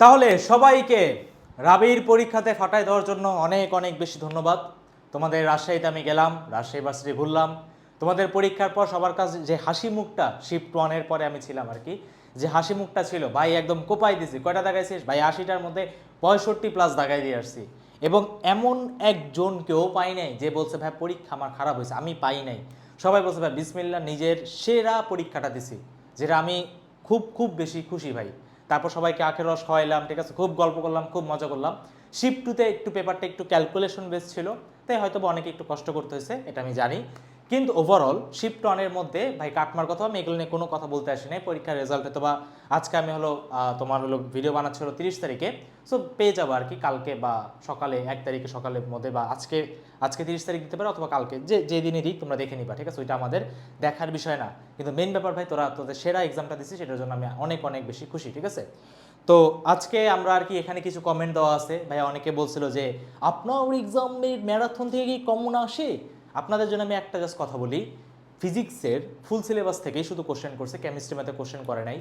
তাহলে সবাইকে রাবির পরীক্ষাতে ফাটাই দেওয়ার জন্য অনেক অনেক বেশি ধন্যবাদ। তোমাদের রাজশাহীতে আমি গেলাম, রাজশাহী ভার্সিটি ঘুরলাম। তোমাদের পরীক্ষার পর সবার কাছে যে হাসি মুখটা শিফট ওয়ানের পরে আমি ছিলাম আর কি, যে হাসি মুখটা ছিল, ভাই একদম কোপাই দিছি কয়টা দাগাইছিস ভাই আশিটার মধ্যে পঁয়ষট্টি প্লাস দাগাই দিয়ে আসছি। এবং এমন একজন কেউ পাই নাই যে বলছে, ভাই, পরীক্ষা আমার খারাপ হয়েছে, আমি পাই নাই। সবাই বলছে, ভাই বিসমিল্লা নিজের সেরা পরীক্ষাটা দিছি, যেটা আমি খুব খুব বেশি খুশি, ভাই। তারপর সবাইকে আখের রস খাওয়াইলাম, ঠিক আছে? খুব গল্প করলাম, খুব মজা করলাম। শিফট টুতে একটু পেপারটা একটু ক্যালকুলেশন বেস ছিল, তাই হয়তো অনেকে একটু কষ্ট করতে হয়েছে, এটা আমি জানি। কিন্তু ওভারঅল শিফট ওয়ানের মধ্যে, ভাই, কাটমার কথা, আমি এগুলো নিয়ে কোনো কথা বলতে আসি নাই। পরীক্ষার রেজাল্ট হয়তো বা আজকে আমি হলো তোমার হলো ভিডিও বানাচ্ছি হলো তিরিশ তারিখে। সো পেয়ে যাব আর কি কালকে বা সকালে, এক তারিখে সকালের মধ্যে বা আজকে আজকে তিরিশ তারিখ দিতে পারো অথবা কালকে। যে যে দিনই দিক, তোমরা দেখে নিবা, ঠিক আছে? ওইটা আমাদের দেখার বিষয় না। কিন্তু মেন ব্যাপার ভাই, তোরা, তোদের সেরা এক্সামটা দিচ্ছিস সেটার জন্য আমি অনেক অনেক বেশি খুশি, ঠিক আছে? তো আজকে আমরা আর কি এখানে কিছু কমেন্ট দেওয়া আছে। ভাই অনেকে বলছিল যে, আপনার এক্সামের ম্যারাথন থেকে কি কমন আসে? আপনাদের জন্য আমি একটা জাস্ট কথা বলি। ফিজিক্সের ফুল সিলেবাস থেকেই শুধু কোশ্চেন করছে কেমিস্ট্রি ম্যাথে কোশ্চেন করে নাই।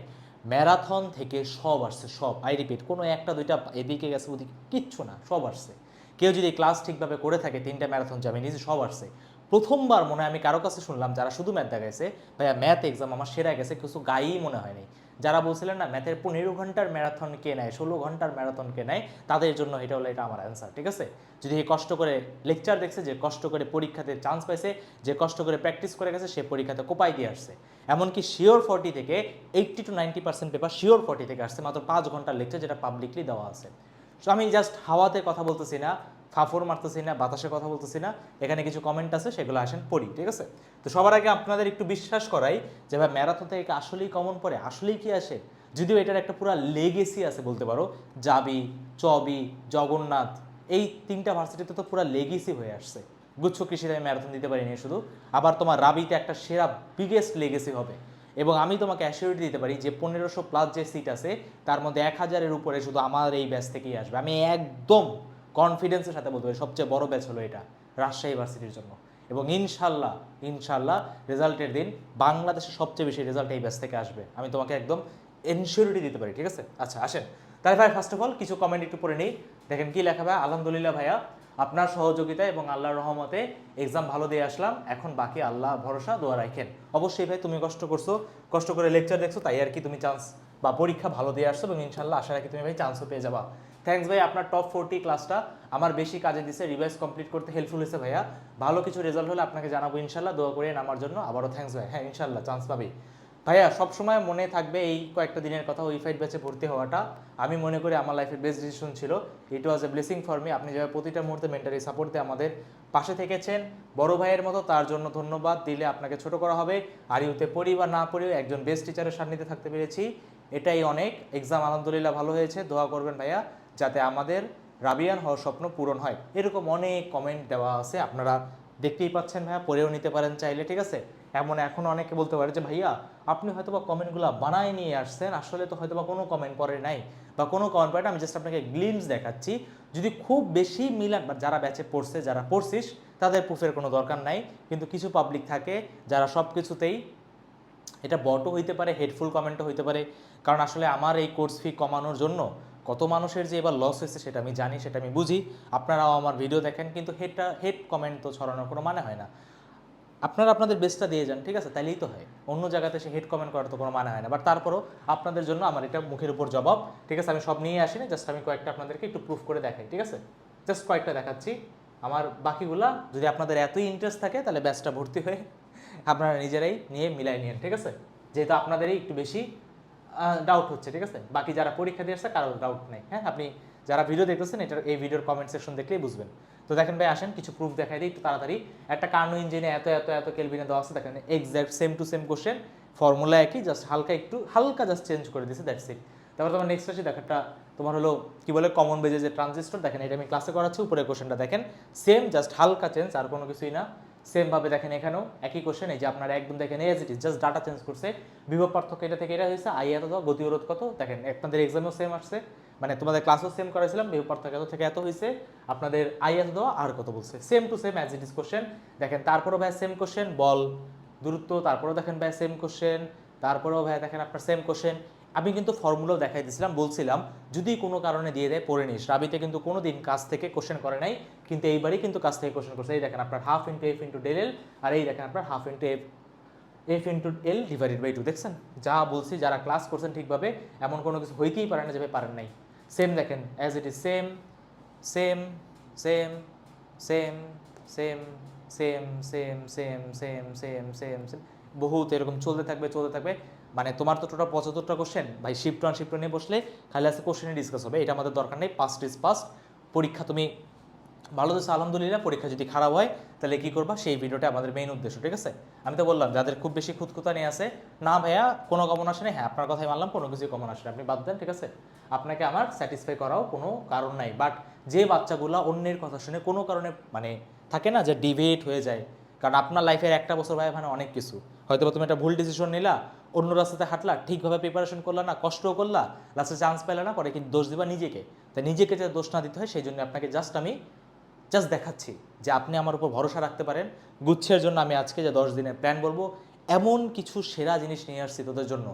ম্যারাথন থেকে সব আসছে, সব। আই রিপিট কোনো একটা, দুইটা এদিকে গেছে, ওদিকে, কিচ্ছু না, সব আসছে। কেউ যদি ক্লাস ঠিকভাবে করে থাকে, তিনটা ম্যারাথন যাবে নিজে, সব আসছে। প্রথমবার মনে হয় আমি কারও কাছে শুনলাম, যারা শুধু ম্যাথ দেখাইছে, ভাইয়া ম্যাথ এক্সাম আমার সেরা গেছে কিছু গায়েই মনে হয়নি যারা বলছিলেন না, ম্যাথের পনেরো ঘণ্টার ম্যারাথন কে নেয়, ষোলো ঘণ্টার ম্যারাথন কে নেয়, তাদের জন্য এটা হলো, এটা আমার অ্যান্সার ঠিক আছে? যদি কষ্ট করে লেকচার দেখছে, যে কষ্ট করে পরীক্ষাতে চান্স পাইছে, যে কষ্ট করে প্র্যাকটিস করে গেছে, সে পরীক্ষাতে কোপাই দিয়ে আসছে। এমনকি শিওর ফর্টি থেকে eighty two ninety percent paper sure forty থেকে আসছে, মাত্র পাঁচ ঘণ্টার লেকচার যেটা পাবলিকলি দেওয়া আছে। সো আমি জাস্ট হাওয়াতে কথা বলতেছি না ফাফর মারতেছি না, বাতাসে কথা বলতেছি না, এখানে কিছু কমেন্ট আছে, সেগুলো আসেন পড়ি, ঠিক আছে? তো সবার আগে আপনাদের একটু বিশ্বাস করাই যে ভাই ম্যারাথন থেকে আসলেই কমন পড়ে, আসলেই কি আসে? যদিও এটার একটা পুরো লেগেসি আছে বলতে পারো, জাবি, চবি, জগন্নাথ, এই তিনটা ভার্সিটিতে তো পুরো লেগেসি হয়ে আসছে। গুচ্ছ কৃষিতে আমি ম্যারাথন দিতে পারিনি শুধু, আবার তোমার রাবিতে একটা সেরা বিগেস্ট লেগেসি হবে। এবং আমি তোমাকে অ্যাসিউরিটি দিতে পারি যে পনেরোশো প্লাস যে সিট আছে, তার মধ্যে এক হাজারের উপরে শুধু আমার এই ব্যাচ থেকেই আসবে। আমি একদম কনফিডেন্সের সাথে বলতে পারি, সবচেয়ে বড় ব্যাচ হলো এটা, রাজশাহী ভার্সিটির জন্য। এবং ইনশাল্লাহ ইনশাল্লাহ রেজাল্টের দিন বাংলাদেশের সবচেয়ে বেশি রেজাল্ট এই ব্যাচ থেকে আসবে। আমি তোমাকে একদম এনশিওরিটি দিতে পারি, ঠিক আছে? আচ্ছা আসেন। তাহলে ভাই ফার্স্ট অফ অল কিছু কমেন্ট একটু পড়ে নিই। দেখেন কি লেখা ভাই, আলহামদুলিল্লাহ ভাইয়া, আপনার সহযোগিতা এবং আল্লাহর রহমতে এক্সাম ভালো দিয়ে আসলাম। এখন বাকি আল্লাহ ভরসা, দোয়া রাখেন। অবশ্যই ভাই, তুমি কষ্ট করছ, কষ্ট করে লেকচার দেখছ, তাই আর কি তুমি চান্স বা পরীক্ষা ভালো দিয়ে আসছো এবং ইনশাল্লাহ আশা রাখি তুমি ভাই চান্সও পেয়ে যাবা। থ্যাঙ্কস ভাই, আপনার টপ ফোরটি ক্লাসটা আমার বেশি কাজে দিছে রিভাইজ কমপ্লিট করতে হেল্পফুল হয়েছে ভাইয়া। ভালো কিছু রেজাল্ট হলে আপনাকে জানাব ইনশাল্লাহ, দোয়া করেন আমার জন্য। আবারও থ্যাঙ্কস ভাই হ্যাঁ ইনশাল্লাহ চান্স পাবি ভাইয়া, সবসময় মনে থাকবে এই কয়েকটা দিনের কথা, ওই ফাইট ব্যাচে ভর্তি হওয়াটা। আমি মনে করি আমার লাইফের বেস্ট ডিসিশন ছিল। It was a blessing for me আপনি যেভাবে প্রতিটা মুহূর্তে মেন্টালি সাপোর্ট দিয়ে আমাদের পাশে থেকেছেন, বড় ভাইয়ের মতো তার জন্য ধন্যবাদ। দিলে আপনাকে ছোট করা হবে। আর ইউতে পড়ি বা না পড়িও একজন বেস্ট টিচারের সান্নিধ্যে থাকতে পেরেছি। এটাই অনেক। এক্সাম আলহামদুলিল্লাহ ভালো হয়েছে। দোয়া করবেন ভাইয়া। যাতে আমাদের রাবিয়ান হওয়ার স্বপ্ন পূরণ হয়। এরকম অনেক কমেন্ট দেওয়া আছে, আপনারা দেখতেই পাচ্ছেন ভাইয়া, পড়েও নিতে পারেন চাইলে, ঠিক আছে? এমন এখন অনেকে বলতে পারে যে, ভাইয়া, আপনি হয়তো বা কমেন্টগুলো বানায় নিয়ে আসছেন, আসলে তো হয়তো বা কোনো কমেন্ট পরে নাই বা কোনো কমেন্ট পরে আমি জাস্ট আপনাকে গ্লিমস দেখাচ্ছি। যদি খুব বেশি মিলান বা যারা ব্যাচে পড়ছে, যারা পড়ছিস, তাদের প্রুফের কোনো দরকার নাই। কিন্তু কিছু পাবলিক থাকে, যারা সব কিছুতেই এটা বটও হইতে পারে হেডফুল কমেন্টও হইতে পারে। কারণ আসলে আমার এই কোর্স ফি কমানোর জন্য কত মানুষের যে এবার লস হয়েছে সেটা আমি জানি, সেটা আমি বুঝি। আপনারাও আমার ভিডিও দেখেন, কিন্তু হেডটা হেড কমেন্ট তো ছড়ানোর কোনো মানে হয় না। আপনারা আপনাদের বেস্টটা দিয়ে যান, ঠিক আছে? তাইলেই তো হয়। অন্য জায়গাতে সে হেড কমেন্ট করার তো কোনো মানে হয় না। বাট তারপরও আপনাদের জন্য আমার এটা মুখের উপর জবাব, ঠিক আছে? আমি সব নিয়ে আসিনি জাস্ট আমি কয়েকটা আপনাদেরকে একটু প্রুফ করে দেখাই, ঠিক আছে? জাস্ট কয়েকটা দেখাচ্ছি। আমার বাকিগুলা, যদি আপনাদের এতই ইন্টারেস্ট থাকে, তাহলে ব্যাচটা ভর্তি হয়ে আপনারা নিজেরাই নিয়ে মিলাই নিন ঠিক আছে? যেহেতু আপনাদেরই একটু বেশি ডাউট হচ্ছে, ঠিক আছে? বাকি যারা পরীক্ষা দিয়ে আসছে কারোর ডাউট নেই হ্যাঁ? আপনি যারা ভিডিও দেখতেছেন, এটার, এই ভিডিওর কমেন্ট সেকশন দেখলেই বুঝবেন। তো দেখেন ভাই, আসেন, কিছু প্রুফ দেখাই দিই, একটু তাড়াতাড়ি। একটা কার্নো ইঞ্জিনে এত এত এত কেলভিনে দেওয়া আছে, দেখেন exact same to same question formula একই জাস্ট হালকা একটু, হালকা জাস্ট চেঞ্জ করে দিয়েছে দ্যাটস ইট তারপর তোমার নেক্সট আসি একটা তোমার হলো, কি বলে কমন বেজে যে ট্রানজিস্টর দেখেন, এটা আমি ক্লাসে করাচ্ছি উপরে কোশ্চেনটা দেখেন সেম জাস্ট হালকা চেঞ্জ আর কোনো কিছুই না। সেম ভাবে দেখেন এখানেও একই কোশ্চেন এই যে আপনারা একদম দেখেন as it is just data change করছে। বিভব পার্থক্য এটা থেকে এটা হয়েছে আই এত, গতি অরোধ কত? দেখেন আপনাদের এক্সামেও সেম আসছে। মানে তোমাদের ক্লাসও সেম করেছিলাম, বিভব পার্থক্য এত থেকে এত হয়েছে। আপনাদের আই এত দেওয়া আর কত বলছে? Same to same as it is question দেখেন তারপরও ভাই সেম কোশ্চেন বল, দূরত্ব, তারপরেও দেখেন ভাই সেম কোশ্চেন তারপরেও ভাই দেখেন আপনার সেম কোশ্চেন আমি কিন্তু ফর্মুলাও দেখাই দিয়েছিলাম বলছিলাম যদি কোনো কারণে দিয়ে দেয় পড়ে নিস রাবিতে কিন্তু কোনো দিন কাজ থেকে কোশ্চেন করে নাই কিন্তু এইবারই কিন্তু কাজ থেকে কোশ্চেন করছে এই দেখেন আপনার half into F into del L আর এই দেখেন আপনার half into F F into L divided by two দেখছেন যা বলছি যারা ক্লাস করছেন ঠিকভাবে এমন কোনো কিছু হইতেই পারে না যে পারেন নাই সেম দেখেন as it is same same same same same same same same same same same same বহুত এরকম চলতে থাকবে চলতে থাকবে মানে তোমার তো টোটাল পঁচাত্তরটা কোশ্চেন ভাই শিফট ওয়ান শিফট নিয়ে বসলে খালি আছে কোশ্চেনে ডিসকাস হবে, এটা আমাদের দরকার নেই পাস্ট ইজ পাস্ট পরীক্ষা তুমি ভালো দিচ্ছে আলহামদুলিল্লাহ, পরীক্ষা যদি খারাপ হয়, তাহলে কি করবা? সেই ভিডিওটা আমাদের মেইন উদ্দেশ্য, ঠিক আছে? আমি তো বললাম, যাদের খুব বেশি খুঁতখুতানি আছে, না ভাইয়া, কোনো কমন আসে না হ্যাঁ আপনার কথাই মানলাম, কোনো কিছু কমন আসে আপনি বাদ দেন, ঠিক আছে? আপনাকে আমার স্যাটিসফাই করাও কোনো কারণ নাই বাট যে বাচ্চাগুলো অন্যের কথা শুনে কোনো কারণে মানে থাকে না যে ডিবেট হয়ে যায় কারণ আপনার লাইফের একটা বছর ভাই মানে অনেক কিছু। হয়তো তুমি একটা ভুল ডিসিশন নিলা, অন্য রাস্তাতে হাঁটলা, ঠিকভাবে প্রিপারেশন করলা না, কষ্টও করলা লাস্টে চান্স পেলে না, পরে কিন্তু দোষ দিবা নিজেকে। তাই নিজেকে যে দোষ না দিতে হয়, সেই জন্য আপনাকে জাস্ট আমি জাস্ট দেখাচ্ছি যে আপনি আমার উপর ভরসা রাখতে পারেন। গুচ্ছের জন্য আমি আজকে যে দশ দিনের প্ল্যান বলব, এমন কিছু সেরা জিনিস নিয়ে আসছি তোদের জন্য।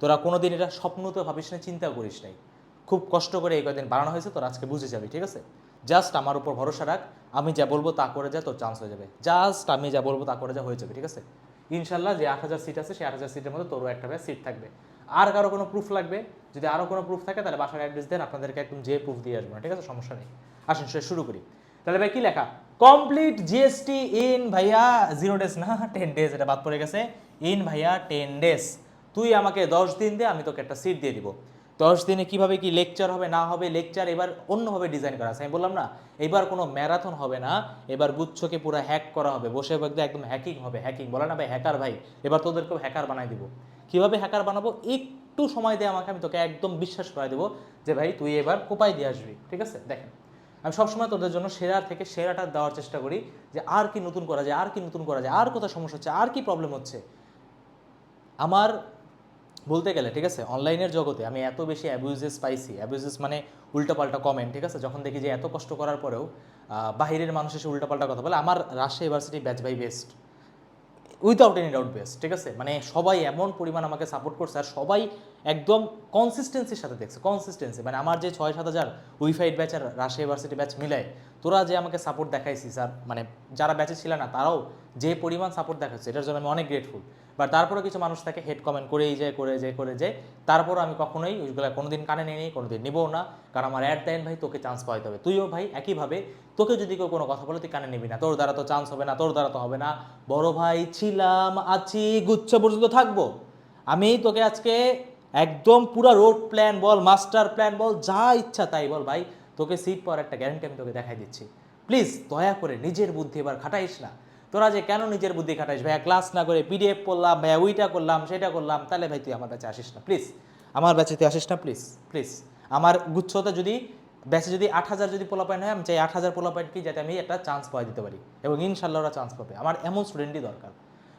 তোরা কোনো দিন এটা স্বপ্নতে ভাবিস না চিন্তা করিস নাই। খুব কষ্ট করে এই কদিন বানানো হয়েছে, তোরা আজকে বুঝে যাবি, ঠিক আছে? জাস্ট আমার উপর ভরসা রাখ, আমি যা বলব তা করে যা, তোর চান্স হয়ে যাবে। জাস্ট আমি যা বলব তা করে যা, হয়ে যাবে, ঠিক আছে? ইনশাল্লাহ যে আট হাজার সিট আছে, সেই আট হাজার সিটের মধ্যে তোরও একটা সিট থাকবে। আর কারও কোনো প্রুফ লাগবে? যদি আরও কোনো প্রুফ থাকে, তাহলে বাসার অ্যাড্রেস দেন, আপনাদেরকে একদম যে প্রুফ দিয়ে আসব না, ঠিক আছে? সমস্যা নেই। আসুন, সে শুরু করি। তাহলে ভাই কি লেখা? কমপ্লিট জিএসটি ইন ভাইয়া জিরো ডেজ না টেন ডেজ এটা বাদ পড়ে গেছে। ইন ভাইয়া টেন ডেজ তুই আমাকে দশ দিন দে, আমি তোকে একটা সিট দিয়ে দিব। দশ দিনে কীভাবে কি লেকচার হবে, না হবে লেকচার এবার অন্যভাবে ডিজাইন করা আছে। আমি বললাম, না, এবার কোনো ম্যারাথন হবে না, এবার গুচ্ছকে পুরো হ্যাক করা হবে, বসে বসে একদম হ্যাকিং হবে হ্যাকিং বলে না ভাই হ্যাকার ভাই, এবার তোদেরকেও হ্যাকার বানাই দিব। কীভাবে হ্যাকার বানাবো? একটু সময় দিয়ে আমাকে, আমি তোকে একদম বিশ্বাস করাই দেবো যে ভাই, তুই এবার কোপাই দিয়ে আসবি, ঠিক আছে? দেখেন, আমি সবসময় তোদের জন্য সেরার থেকে সেরাটা দেওয়ার চেষ্টা করি যে আর কি নতুন করা যায়, আর কি নতুন করা যায়, আর কোথায় সমস্যা হচ্ছে, আর কি প্রবলেম হচ্ছে। আমার বলতে গেলে, ঠিক আছে? অনলাইনের জগতে আমি এত বেশি অ্যাবিউজেস পাইছি। অ্যাবিউজেস মানে উল্টাপাল্টা কমেন্ট ঠিক আছে? যখন দেখি যে এত কষ্ট করার পরেও বাহিরের মানুষ এসে উল্টাপাল্টা কথা বলে, আমার Rajshahi university batch by best without any doubt best ঠিক আছে? মানে সবাই এমন পরিমাণ আমাকে সাপোর্ট করছে আর সবাই একদম কনসিস্টেন্সির সাথে দেখছে কনসিস্টেন্সি মানে আমার যে ছয় সাত হাজার উইফাইড ব্যাচ আর রাজশাহী ইউনিভার্সিটি ব্যাচ মিলায় তোরা যে আমাকে সাপোর্ট দেখাইছিস, আর মানে যারা ব্যাচে ছিল না, তারাও যে পরিমাণ সাপোর্ট দেখাচ্ছে, এটার জন্য আমি অনেক গ্রেটফুল বাট তারপরে কিছু মানুষ থাকে হেড কমেন্ট করেই যায়, করে যায় করে যায়। তারপরও আমি কখনোই ওইগুলো কোনোদিন কানে নিয়ে নিই, কোনোদিন নিবও না। কারণ আমার অ্যাট দেন ভাই, তোকে চান্স পাইতে হবে। তুইও ভাই, একইভাবে তোকে যদি কেউ কোনো কথা বলে, তুই কানে নিবি না। তোর দ্বারা তো চান্স হবে না, তোর দ্বারা তো হবে না। বড় ভাই, ছিলাম, আছি, গুচ্ছ পর্যন্ত থাকব। আমি তোকে আজকে একদম পুরো রোড প্ল্যান বল মাস্টার প্ল্যান বল, যা ইচ্ছা তাই বল ভাই। তোকে সিট পাওয়ার একটা গ্যারান্টি আমি তোকে দেখাই দিচ্ছি। প্লিজ দয়া করে নিজের বুদ্ধি এবার খাটাইস না। তোরা যে কেন নিজের বুদ্ধি খাটাইস? ভাইয়া ক্লাস না করে পিডিএফ করলাম, ভাইয়া ওইটা করলাম, সেটা করলাম, তাহলে ভাই তুই আমার ব্যাচে আসিস না। প্লিজ আমার ব্যাচে তুই আসিস না প্লিজ প্লিজ আমার গুচ্ছতে যদি, ব্যাচে যদি আট হাজার যদি পোলা পয়েন্ট হয়, আমি চাই আট হাজার পোলা পয়েন্ট কি যাতে আমি একটা চান্স পাওয়া দিতে পারি। এবং ইনশাল্লাহ ওরা চান্স পাবে। আমার এমন স্টুডেন্টই দরকার।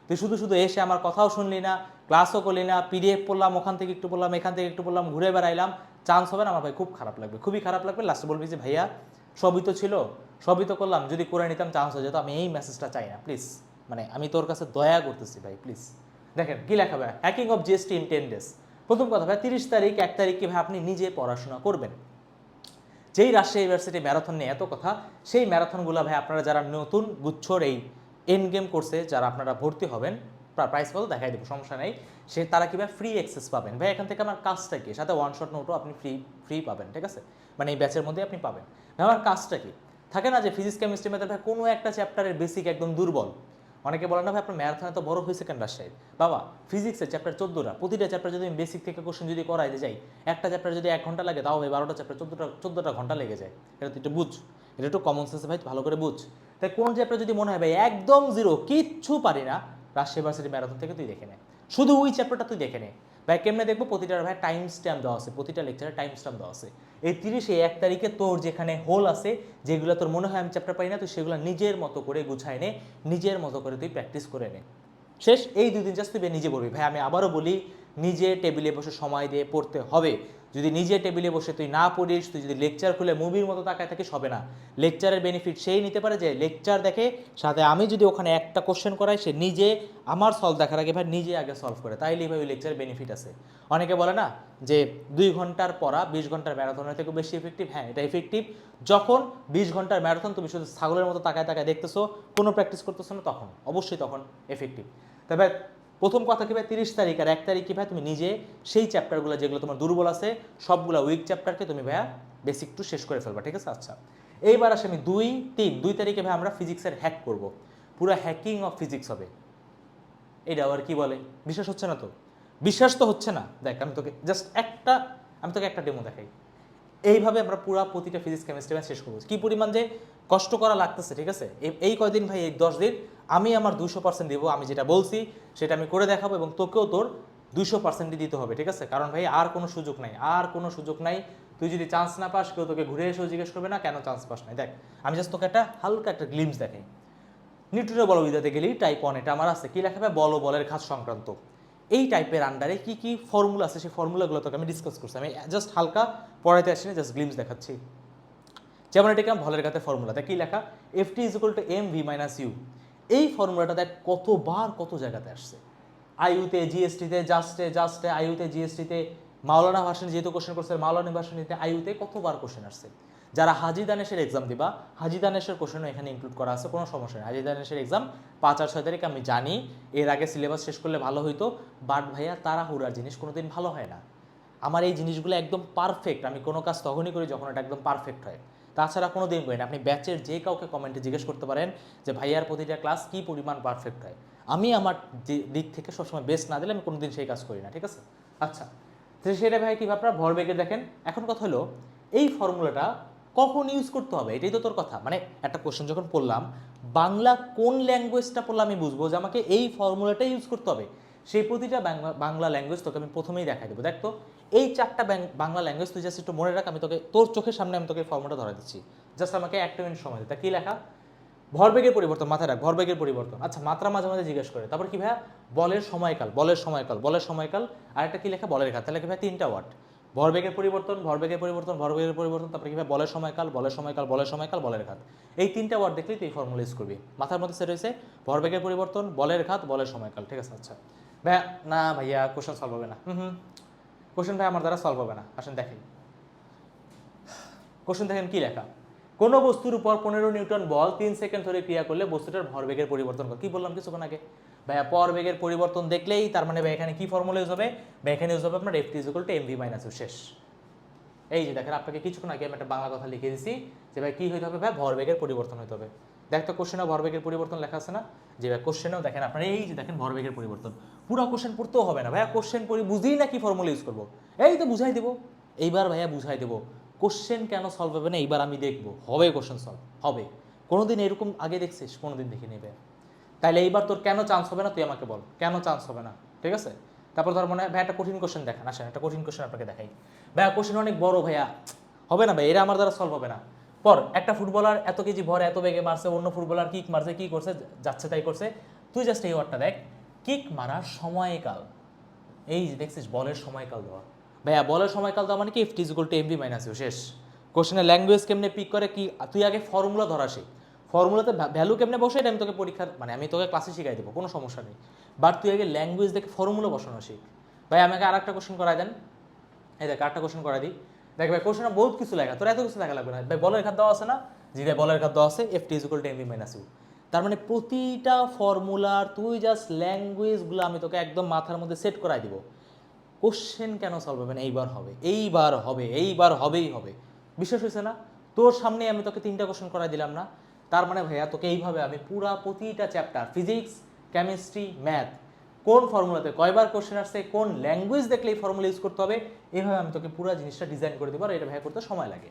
তুই শুধু শুধু এসে আমার কথাও শুনলি না ক্লাসও করলি না পিডিএফ পড়লাম, ওখান থেকে একটু বললাম এখান থেকে একটু বললাম ঘুরে বেড়াইলাম। চান্স হবে না, আমার ভাই, খুব খারাপ লাগবে, খুবই খারাপ লাগবে। লাস্টে বলবি যে, ভাইয়া, সবই তো ছিল, সবই তো করলাম, যদি করে নিতাম চান্স হয়ে যেত, আমি এই মেসেজটা চাই না প্লিজ মানে আমি তোর কাছে দয়া করতেছি ভাই প্লিজ দেখেন, কি লেখা ভাই? Hacking of GST in ten days প্রথম কথা ভাই, তিরিশ তারিখ, এক তারিখ কীভাবে আপনি নিজে পড়াশোনা করবেন? যেই রাজশাহী ইউনিভার্সিটি ম্যারাথন নিয়ে এত কথা, সেই ম্যারাথনগুলো ভাই আপনারা যারা নতুন, গুচ্ছর এই এন গেম কোর্সে যারা আপনারা ভর্তি হবেন প্রাইস কত দেখাই দেবো, সমস্যা নেই। সে, তারা কীভাবে ফ্রি অ্যাক্সেস পাবেন? ভাই, এখান থেকে আমার কাজটা কি? সাথে ওয়ান শট নোটও আপনি ফ্রি ফ্রি পাবেন, ঠিক আছে? মানে এই ব্যাচের মধ্যে আপনি পাবেন। আমার কাজটা কি? থাকে না যে ফিজিক্স কেমিস্ট্রি মেথড ভাই কোনো একটা চ্যাপ্টারের বেসিক একদম দুর্বল। অনেকে বলেন না ভাই, আপনার ম্যারাথন এত বড় হয়েছে কেন রাজশাহী বাবা ফিজিক্সের চ্যাপ্টার চোদ্দোটা। প্রতিটা চ্যাপ্টার যদি আমি বেসিক থেকে কোশ্চেন যদি করাইতে যাই, একটা চ্যাপ্টার যদি এক ঘণ্টা লাগে, তাও ভাই বারোটা চ্যাপ্টার চোদ্দোটা চোদ্দোটা ঘণ্টা লেগে যায়। এটা তুই একটু বুঝ। এটা একটু কমন সেন্সে ভাই ভালো করে বুঝ। তাই কোন চ্যাপ্টার যদি মনে হয় ভাই একদম জিরো কিচ্ছু পারি না রাজশাহী ভার্সিটি ম্যারাথন থেকে তুই দেখে নে। শুধু ওই চ্যাপ্টারটা তুই দেখে নে। ভাই, কেমনে দেখব? প্রতিটার ভাই টাইম স্ট্যাম্প দেওয়া আছে, প্রতিটা লেকচারে টাইম স্ট্যাম্প দেওয়া আছে। এই তিরিশে এক তারিখে তোর যেখানে হোল আছে, যেগুলো তোর মনে হয় আমি চ্যাপ্টার পাই না, তুই সেগুলো নিজের মতো করে গুছায় নে, নিজের মতো করে তুই প্র্যাকটিস করে নে। শেষ? এই দুদিন জাস্ট তুই নিজে পড়বি ভাই, আমি আবারও বলি, নিজে টেবিলে বসে সময় দিয়ে পড়তে হবে। যদি নিজে টেবিলে বসে তুই না পড়িস, তুই যদি লেকচার খুলে মুভির মতো তাকায় থাকিস, হবে না। লেকচারের বেনিফিট সেই নিতে পারে যে লেকচার দেখে সাথে আমি যদি ওখানে একটা কোশ্চেন করাই, সে নিজে আমার সলভ দেখার আগে ভাই নিজে আগে সলভ করে। তাইলেই ভাই ওই লেকচারের বেনিফিট আছে। অনেকে বলে না যে দুই ঘণ্টার পড়া বিশ ঘণ্টার ম্যারাথনের থেকে বেশি এফেক্টিভ হ্যাঁ এটা এফেক্টিভ যখন বিশ ঘণ্টার ম্যারাথন তুমি শুধু ছাগলের মতো তাকায় তাকায় দেখতেছো, কোনো প্র্যাকটিস করতেছো না, তখন, অবশ্যই তখন এফেক্টিভ তবে প্রথম কথা কি ভাই? তিরিশ তারিখ আর এক তারিখ কি ভাই তুমি নিজে সেই চ্যাপ্টারগুলো যেগুলো তোমার দুর্বল আছে, সবগুলো উইক চ্যাপ্টারকে তুমি ভাইয়া বেসিক টু শেষ করে ফেলবা, ঠিক আছে? আচ্ছা। এইবার আসে আমি দুই, তিন, দুই তারিখে ভাই আমরা ফিজিক্সের হ্যাক করব। পুরো হ্যাকিং অফ ফিজিক্স হবে। এটা আবার কি বলে? বিশ্বাস হচ্ছে না তো? বিশ্বাস তো হচ্ছে না। দেখ, আমি তোকে জাস্ট একটা, আমি তোকে একটা ডেমো দেখাই। এইভাবে আমরা পুরো প্রতিটা ফিজিক্স কেমিস্ট্রি শেষ করব। কি পরিমাণ যে কষ্ট করা লাগতেছে, ঠিক আছে? এই- কয়দিন ভাই, এই দশ দিন আমি আমার দুশো পার্সেন্ট দিব, আমি যেটা বলছি সেটা আমি করে দেখাবো এবং তোকেও তোর দুশো পার্সেন্টই দিতে হবে, ঠিক আছে? কারণ ভাই, আর কোনো সুযোগ নাই, আর কোনো সুযোগ নাই। তুই যদি চান্স না পাস, কেউ তোকে ঘুরে এসেও জিজ্ঞেস করবে না, কেন চান্স পাস নাই? দেখ, আমি জাস্ট তোকে একটা হালকা একটা গ্লিমস দেখাই। নিউটনের বলবিদ্যাতে গেলেই টাইপ ওয়ান এটা আমার আছে। কি লেখা হবে? বল বলের ঘাত সংক্রান্ত। এই টাইপের আন্ডারে কি কি ফর্মুলা আছে, সেই ফর্মুলাগুলো তোকে আমি ডিসকাস করছি। আমি জাস্ট হালকা পড়াইতে আসিনি জাস্ট গ্লিমস দেখাচ্ছি। যেমন এটাকে আমি ভলের ঘাতে ফর্মুলা দেখ লেখা? F T is equal to M V minus U এই ফর্মুলাটা দেখ কতবার কত জায়গাতে আসছে। আইউতে জিএসটিতে জাস্টে জাস্টে আইউতে জিএসটিতে মাওলানা ভার্সন যেহেতু কোশ্চেন করছে, মাওলানা ভার্সনিতে আইউতে কতবার কোশ্চেন আসছে। যারা হাজি দানেশের এক্সাম দিবা, হাজি দানেশের কোশ্চেনও এখানে ইনক্লুড করা আছে, কোনো সমস্যা নেই। হাজি দানেশের এক্সাম পাঁচ আর ছয় তারিখ আমি জানি, এর আগে সিলেবাস শেষ করলে ভালো হইতো বাট ভাইয়া তাড়াহুড়ার জিনিস কোনোদিন ভালো হয় না। আমার এই জিনিসগুলো একদম পারফেক্ট আমি কোনো কাজ তখনই করি যখন এটা একদম পারফেক্ট হয়। তাছাড়া কোনো দিন করি না। আপনি ব্যাচের যে কাউকে কমেন্টে জিজ্ঞেস করতে পারেন যে, ভাইয়ার প্রতিটা ক্লাস কী পরিমাণ পারফেক্ট হয়? আমি আমার দিক থেকে সবসময় বেস্ট না দিলে আমি কোনোদিন সেই কাজ করি না, ঠিক আছে? আচ্ছা সেটা ভাই কী আপনার ভরবেগে দেখেন। এখন কথা হলো, এই ফর্মুলাটা কখন ইউজ করতে হবে? এটাই তো তোর কথা। মানে একটা কোশ্চেন যখন পড়লাম, বাংলা কোন ল্যাঙ্গুয়েজটা পড়লে আমি বুঝব যে আমাকে এই ফর্মুলাটা ইউজ করতে হবে? সেই প্রতিটা বাংলা ল্যাঙ্গুয়েজ তোকে আমি প্রথমেই দেখাই দেবো। দেখ তো, এই চারটা বাংলা ল্যাঙ্গুয়েজ তুই জাস্ট একটু মনে রাখ, আমি তোকে, তোর চোখের সামনে আমি তোকে ফর্মুলাটা ধরা দিচ্ছি। জাস্ট আমাকে একটা মিনিট সময় দে। তা কী লেখা? ভরবেগের পরিবর্তন, মাথায় রাখ, ভরবেগের পরিবর্তন। আচ্ছা মাত্রা মাঝে মাঝে জিজ্ঞেস করে। তারপর কি ভাইয়া? বলের সময়কাল বলের সময়কাল বলের সময়কাল। আর একটা কি লেখা? বলের ঘাত তাহলে কি ভাই তিনটা ওয়ার্ড ভরবেগের পরিবর্তন ভরবেগের পরিবর্তন ভরবেগের পরিবর্তন, তারপরে কি ভাই? বলের সময়কাল বলের সময়কাল বলের সময়কাল, বলের ঘাত। এই তিনটা ওয়ার্ড দেখলেই তুই ফর্মুলা ইউজ করবি। মাথার মধ্যে সেট হয়েছে ভরবেগের পরিবর্তন, বলের ঘাত, বলের সময়কাল, ঠিক আছে? আচ্ছা। ভাইয়া, না ভাইয়া কোশ্চেন সলভ হবে না। হুম হুম। কোশ্চেন ভাই আমার দ্বারা সলভ হবে না। আসেন, দেখেন। কোশ্চেন দেখেন কি লেখা? কোনো বস্তুর উপর পনেরো নিউটন বল তিন সেকেন্ড ধরে ক্রিয়া করলে বস্তুটার ভরবেগের পরিবর্তন করে কি বললাম কিছুক্ষণ আগে? ভাইয়া পরবেগের পরিবর্তন দেখলেই তার মানে ভাই এখানে কি ফর্মুলা ইউজ হবে? ভাই এখানে ইউজ হবে আপনার F T equal to MV minus শেষ। এই যে দেখেন, আপনাকে কিছুক্ষণ আগে আমি একটা বাংলা কথা লিখে দিছি যে ভাই কি হইতে হবে? ভাই ভরবেগের পরিবর্তন হইতে হবে। দেখ তো কোশ্চেনে ভরবেগের পরিবর্তন লেখা আছে না? যে ভাই কোশ্চেনেও দেখেন আপনার, এই যে দেখেন ভরবেগের পরিবর্তন। পুরো কোশ্চেন পড়তেও হবে না। ভাইয়া কোশ্চেন পড়ি, বুঝেই না কি ফর্মুলা ইউজ করব। এই তো বুঝাই দেবো। এইবার ভাইয়া বুঝাই দেবো। কোশ্চেন কেন সলভ হবে না? এইবার আমি দেখব। হবে কোশ্চেন সলভ হবে। কোনোদিন এরকম আগে দেখছিস, কোনোদিন দেখি নেবে তাইলে এইবার তোর কেন চান্স হবে না? তুই আমাকে বল, কেন চান্স হবে না? ঠিক আছে? তারপর ধর মনে হয়, ভাই, একটা কঠিন কোশ্চেন দেখান। আসেন, একটা কঠিন কোশ্চেন আপনাকে দেখাই। ভাইয়া কোশ্চেন অনেক বড়, ভাইয়া। হবে না, ভাই? এরা আমার দ্বারা সলভ হবে না। পর, একটা ফুটবলার এত কেজি ভর, এত বেগে মারছে, অন্য ফুটবলার কিক মারছে, কি করছে? যাচ্ছে, তাই করছে। তুই জাস্ট এই ওয়ার্ডটা দেখ। কিক মারার সময়কাল। এই দেখছিস, বলের সময়কাল দেওয়া। ভাইয়া, বলের সময়কাল দেওয়া মানে কি? এফ টিজ টু মাইনাস শেষ। কোশ্চেনের ল্যাঙ্গুয়েজ কেমনে পিক করে? কি? তুই আগে ফর্মুলা ধরা শিখ ফর্মুলাতে ভ্যালু কেমনে বসে এটা আমি তোকে পরীক্ষার মানে আমি তোকে ক্লাসে শিখাই দেবো, কোনো সমস্যা নেই। বাট তুই আগে ল্যাঙ্গুয়েজ দেখে ফর্মুলা বসানো শিখ। ভাই, আমাকে আর একটা কোশ্চেন করাই দেন। এই দেখ, আরেকটা কোশ্চেন করাই দিই। দেখ ভাই কোশ্চেনে বহুত কিছু লেখা, তোর এত কিছু লেখা লাগবে না। ভাই, বলের খাত দেওয়া আছে না? জি ভাই, বলের খাত দেওয়া আছে F T equal to MV minus U তার মানে প্রতিটা ফর্মুলার তুই জাস্ট ল্যাঙ্গুয়েজগুলো আমি তোকে একদম মাথার মধ্যে সেট করাই দিব। কোশ্চেন কেন সলভ হবে না? এইবার হবে এইবার হবে, এইবার হবেই হবে। বিশ্বাস হয়েছে না? তোর সামনে আমি তোকে তিনটা কোশ্চেন করাই দিলাম না। তার মানে ভাইয়া তোকে এইভাবে আমি পুরা প্রতিটা চ্যাপ্টার ফিজিক্স কেমিস্ট্রি ম্যাথ কোন ফর্মুলাতে কয়বার কোশ্চেন আসছে, কোন ল্যাঙ্গুয়েজ দেখলে এই ফর্মুলা ইউজ করতে হবে, এইভাবে আমি তোকে পুরো জিনিসটা ডিজাইন করে দেবো আর এটা ভাইয়া করতে সময় লাগে।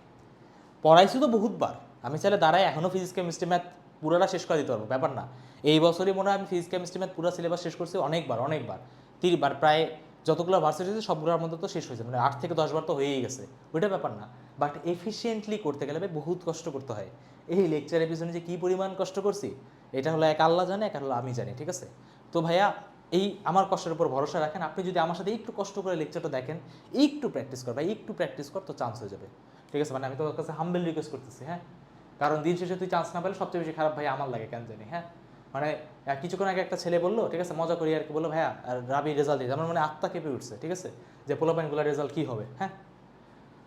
পড়াইছি তো বহুতবার। আমি চাইলে দাঁড়ায় এখনও ফিজিক্স কেমিস্ট্রি ম্যাথ পুরোটা শেষ করে দিতে পারব, ব্যাপার না। এই বছরই মনে হয় আমি ফিজিক্স কেমিস্ট্রি ম্যাথ পুরো সিলেবাস শেষ করছি অনেকবার অনেকবার। তিনবার প্রায় যতগুলো ভার্সিটি আছে সবগুলোর মধ্যে তো শেষ হয়েছে মানে আট থেকে দশ বার তো হয়েই গেছে। ওইটা ব্যাপার না। বাট এফিসিয়েন্টলি করতে গেলে বহুত কষ্ট করতে হয়। এই লেকচারের পিছনে যে কী পরিমাণ কষ্ট করছি, এটা হলো এক আল্লাহ জানে, এক হলো আমি জানি, ঠিক আছে? তো ভাইয়া, এই আমার কষ্টের উপর ভরসা রাখেন, আপনি যদি আমার সাথে একটু কষ্ট করে লেকচারটা দেখেন, একটু প্র্যাকটিস কর ভাই, একটু প্র্যাকটিস কর, তো চান্স হয়ে যাবে। ঠিক আছে? মানে আমি তোর কাছে হাম্বেল রিকোয়েস্ট করতেছি হ্যাঁ? কারণ দিন শেষে তুই চান্স না পেলে সবচেয়ে বেশি খারাপ ভাই আমার লাগে, কেন জানি হ্যাঁ? মানে কিছুক্ষণ আগে একটা ছেলে বলল, ঠিক আছে? মজা করি আর কি, বলল, ভাইয়া রাবি রেজাল্ট দিয়েছে আমার মানে আত্মা কেঁপে উঠছে, ঠিক আছে? যে পোলাপাইনগুলোর রেজাল্ট কী হবে হ্যাঁ?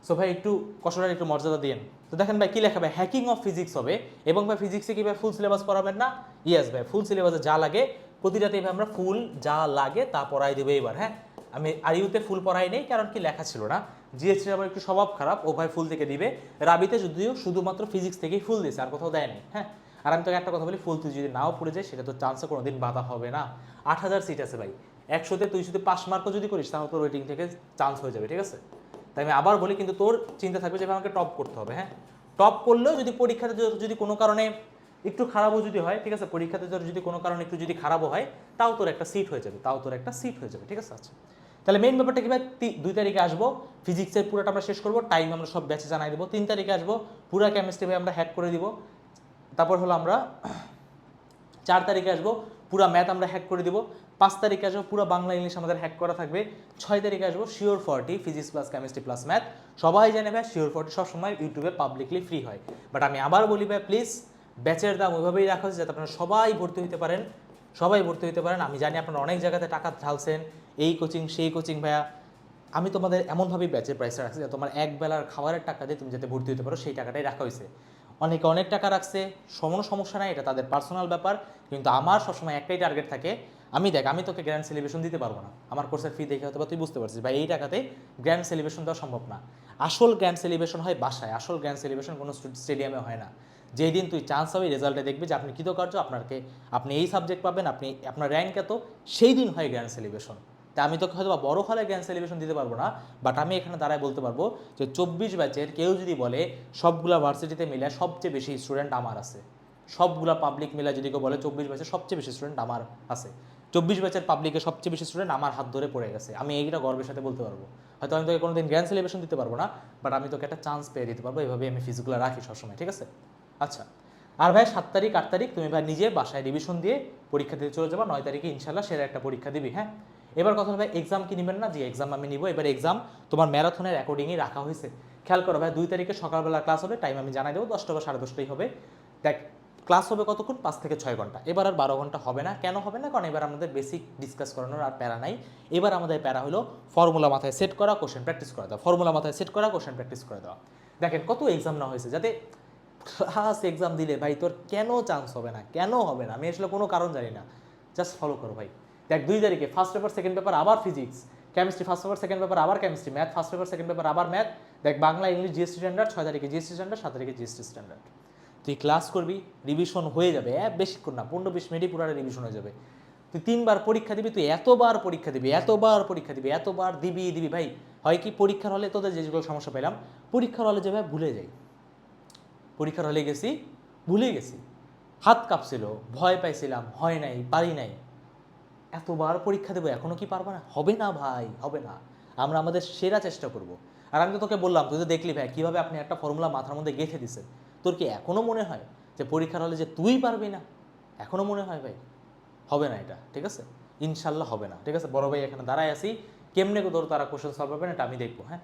সো ভাই, একটু কষ্টটার একটু মর্যাদা দিন তো দেখেন ভাই, কী লেখা ভাই? হ্যাকিং অফ ফিজিক্স হবে। এবং ভাই ফিজিক্সে কি ভাই ফুল সিলেবাস পড়াবেন না? ইয়েস ভাই ফুল সিলেবাসে যা লাগে, প্রতিটাতে ভাই আমরা ফুল যা লাগে তা পড়াই দেবে এবার হ্যাঁ? আমি আরিউতে ফুল পড়াই নেই, কারণ কি লেখা ছিল না। জিএসটির আবার একটু স্বভাব খারাপ, ও ভাই ফুল থেকে দিবে। রাবিতে যদিও শুধুমাত্র ফিজিক্স থেকেই ফুল দিয়েছে, আর কোথাও দেয়নি হ্যাঁ? আর আমি তোকে একটা কথা বলি ফুল তুই যদি নাও পড়ে যায় সেটা তো চান্সে কোনো দিন বাধা হবে না। আট হাজার সিট আছে ভাই। একশোতে তুই যদি পাস মার্কও যদি করিস, তাহলে তোর ওয়েটিং থেকে চান্স হয়ে যাবে, ঠিক আছে? তাই আমি আবার বলি কিন্তু তোর চিন্তা থাকবে যে আমাকে টপ করতে হবে হ্যাঁ? টপ করলেও যদি পরীক্ষাতে যদি- কোনো কারণে একটু খারাপও যদি হয়, ঠিক আছে? পরীক্ষাতে তোর যদি কোনো কারণে একটু যদি খারাপও হয়, তাও তোর একটা সিট হয়ে যাবে, তাও তোর একটা সিট হয়ে যাবে, ঠিক আছে? আচ্ছা। তাহলে মেইন ব্যাপারটা কি ভাই? দুই তারিখে আসব ফিজিক্সের পুরোটা আমরা শেষ করব টাইম আমরা সব ব্যাচে জানাই দেবো, তিন তারিখে আসব, পুরো কেমিস্ট্রি ভাই আমরা হ্যাক করে দিব। তারপর হলো আমরা চার তারিখে আসব পুরো ম্যাথ আমরা হ্যাক করে দিব। পাঁচ তারিখে আসব, পুরো বাংলা, ইংলিশ আমাদের হ্যাক করা থাকবে। ছয় তারিখে আসব sure forty physics plus chemistry plus math সবাই জানে ভাই শিওর ফর্টি সবসময় ইউটিউবে পাবলিকলি ফ্রি হয়। বাট আমি আবার বলি ভাই প্লিজ ব্যাচের দাম ওইভাবেই রাখা হয়েছে যাতে আপনারা সবাই ভর্তি হতে পারেন। সবাই ভর্তি হতে পারেন। আমি জানি আপনারা অনেক জায়গাতে টাকা ঢালছেন। এই কোচিং সেই কোচিং ভাইয়া। আমি তোমাদের এমনভাবেই ব্যাচের প্রাইসটা রাখছি যে তোমার এক বেলার খাবারের টাকা দিয়ে তুমি যাতে ভর্তি হতে পারো, সেই টাকাটাই রাখা হয়েছে অনেকে অনেক টাকা রাখছে। সমস্যা নাই, এটা তাদের পার্সোনাল ব্যাপার। কিন্তু আমার সবসময় একটাই টার্গেট থাকে, আমি দেখ, আমি তোকে গ্র্যান্ড সেলিব্রেশন দিতে পারব না। আমার কোর্সের ফি দেখে হয়তো বা তুই বুঝতে পারছিস বা এই টাকাতে গ্র্যান্ড সেলিব্রেশন দেওয়া সম্ভব না। আসল গ্র্যান্ড সেলিব্রেশন হয় বাসায়, আসল গ্র্যান্ড সেলিব্রেশন কোনো স্টেডিয়ামে হয় না। যেই দিন তুই চান্স হবে রেজাল্টে দেখবি যে আপনি কৃতকার্য আপনাকে আপনি এই সাবজেক্ট পাবেন, আপনি, আপনার র্যাঙ্ক এত, সেই দিন হয় গ্র্যান্ড সেলিব্রেশন তা আমি তোকে হয়তো বা বড় হলে জ্ঞান সেলিব্রেশন দিতে পারব না বাট আমি এখানে দাঁড়ায় বলতে পারব যে চব্বিশ ব্যাচের কেউ যদি বলে, সবগুলা ভার্সিটিতে মিলে সবচেয়ে বেশি স্টুডেন্ট আমার আছে। সবগুলা পাবলিক মিলে যদি কেউ বলে চব্বিশ ব্যাচের সবচেয়ে বেশি স্টুডেন্ট আমার আছে। চব্বিশ ব্যাচের পাবলিকে সবচেয়ে বেশি স্টুডেন্ট আমার হাত ধরে পড়ে গেছে। আমি এইটা গর্বের সাথে বলতে পারব। হয়তো আমি তোকে কোনোদিন জ্ঞান সেলিব্রেশন দিতে পারব না বাট আমি তোকে একটা চান্স পেয়ে দিতে পারব। এইভাবে আমি ফিজিক্যাল রাখি সবসময়, ঠিক আছে? আচ্ছা। আর ভাই, সাত তারিখ, আট তারিখ তুমি ভাই নিজে বাসায় রিভিশন দিয়ে পরীক্ষা দিতে চলে যাবা। নয় তারিখে ইনশাল্লাহ সেরা একটা পরীক্ষা দিবি হ্যাঁ? এবার কথা ভাই এক্সাম কি নেবেন না? যে এক্সাম আমি নিব। এবার এক্সাম তোমার ম্যারাথনের অ্যাকর্ডিংই রাখা হয়েছে। খেয়াল করো ভাই, দুই তারিখে সকালবেলা ক্লাস হবে টাইম আমি জানাই দেবো, দশটা বা সাড়ে দশটাই হবে। দেখ ক্লাস হবে কতক্ষণ? পাঁচ থেকে ছয় ঘণ্টা। এবার আর বারো ঘণ্টা হবে না। কেন হবে না? কারণ এবার আমাদের বেসিক ডিসকাস করানোর আর প্যারা নাই। এবার আমাদের প্যারা হলো ফর্মুলা মাথায় সেট করা কোশ্চেন প্র্যাকটিস করে দেওয়া। ফর্মুলা মাথায় সেট করা কোশ্চেন প্র্যাকটিস করে দেওয়া। দেখেন কত এক্সাম না হয়েছে যাতে ক্লাস এক্সাম দিলে ভাই তোর কেন চান্স হবে না? কেন হবে না? আমি আসলে কোনো কারণ জানি না। জাস্ট ফলো করো ভাই। দেখ, দুই তারিখে ফার্স্ট পেপার সেকেন্ড পেপার আবার physics chemistry first paper second paper আবার chemistry math first paper second paper আবার ম্যাথ দেখ, বাংলা, ইংলিশ জিএসটি স্ট্যান্ডার্ড ছয় তারিখে জিএসটি স্ট্যান্ডার্ড সাত তারিখে জিএসটি স্ট্যান্ডার্ড তুই ক্লাস করবি রিভিশন হয়ে যাবে। এক বেশিক্ষণ না, পনেরো বিশ মিনিটই পুরো রিভিশন হয়ে যাবে। তুই তিনবার পরীক্ষা দিবি, তুই এতবার পরীক্ষা দিবি, এতবার পরীক্ষা দিবি, এতবার দিবি দিবি। ভাই, হয় কি পরীক্ষার হলে তোদের যেগুলো সমস্যা পেলাম, পরীক্ষার হলে যে ভুলে যাই। পরীক্ষার হলে গেছি, ভুলে গেছি। হাত কাঁপছিল, ভয় পাইছিলাম, হয় নাই, পারি নাই। এতবার পরীক্ষা দেবো, এখনও কি পারব না? হবে না ভাই, হবে না। আমরা আমাদের সেরা চেষ্টা করব। আর আমি তো তোকে বললাম, তুই তো দেখলি ভাই, কীভাবে আপনি একটা ফর্মুলা মাথার মধ্যে গেঁথে দিছেন। তোর কি এখনও মনে হয় যে পরীক্ষার হলে যে তুই পারবি না? এখনও মনে হয় ভাই? হবে না এটা, ঠিক আছে? ইনশাল্লাহ হবে না, ঠিক আছে? বড় ভাই এখানে দাঁড়ায় আসি কেমনে তোর তারা কোশ্চেন সলভ করবেন এটা আমি দেখব হ্যাঁ?